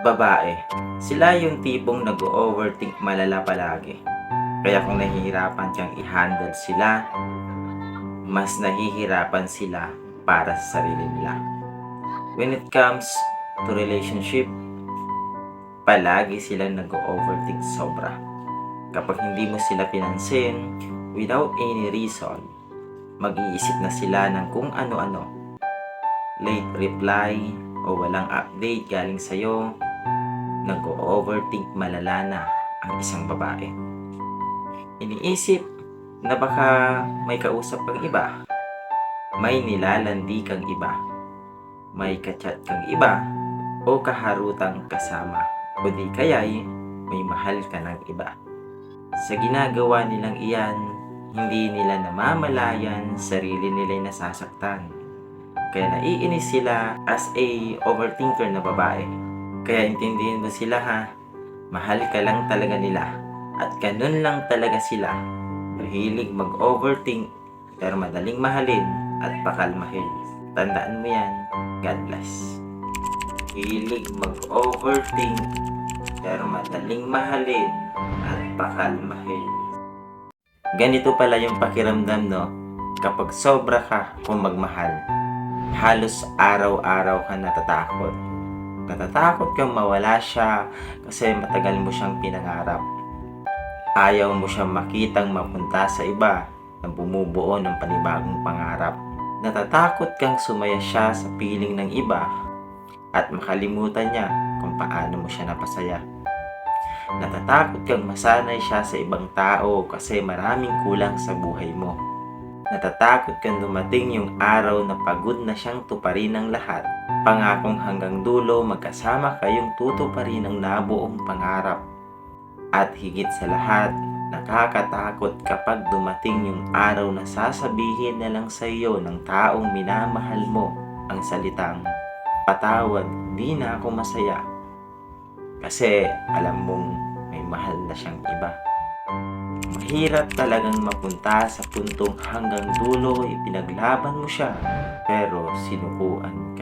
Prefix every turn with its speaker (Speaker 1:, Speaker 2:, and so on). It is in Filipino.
Speaker 1: babae. Sila yung tipong nag-overthink malala palagi. Kaya kung nahihirapan kang i-handle sila, mas nahihirapan sila para sa sarili nila. When it comes to relationship, palagi silang nag-overthink sobra. Kapag hindi mo sila pinansin, without any reason, mag-iisip na sila ng kung ano-ano. Late reply o walang update galing sa'yo, nag-overthink malala na ang isang babae. Iniisip na baka may kausap kang iba, may nilalandi kang iba, may kachat kang iba, o kaharutang kasama, o di kaya'y may mahal ka ng iba. Sa ginagawa nilang iyan, hindi nila namamalayan sarili nila'y nasasaktan. Kaya naiinis sila as a overthinker na babae. Kaya intindihin mo sila ha, mahal ka lang talaga nila. At ganun lang talaga sila. Mahilig mag-overthink pero madaling mahalin at pakalmahin. Tandaan mo yan. God bless. Hilig mag-overthink pero madaling mahalin at pakalmahin. Ganito pala yung pakiramdam no kapag sobra ka kung magmahal. Halos araw-araw ka natatakot. Natatakot kang mawala siya kasi matagal mo siyang pinangarap. Ayaw mo siyang makitang mapunta sa iba na bumubuo ng panibagong pangarap. Natatakot kang sumaya siya sa piling ng iba at makalimutan niya kung paano mo siya napasaya. Natatakot kang masanay siya sa ibang tao kasi maraming kulang sa buhay mo. Natatakot kang dumating yung araw na pagod na siyang tuparin ng lahat. Pangakong hanggang dulo magkasama kayong tutuparin ang nabuong pangarap. At higit sa lahat, nakakatakot kapag dumating yung araw na sasabihin na lang sa iyo ng taong minamahal mo ang salitang, Patawad, di na ako masaya. Kasi alam mong may mahal na siyang iba. Mahirap talagang mapunta sa puntong hanggang dulo ipinaglaban mo siya pero sinukuan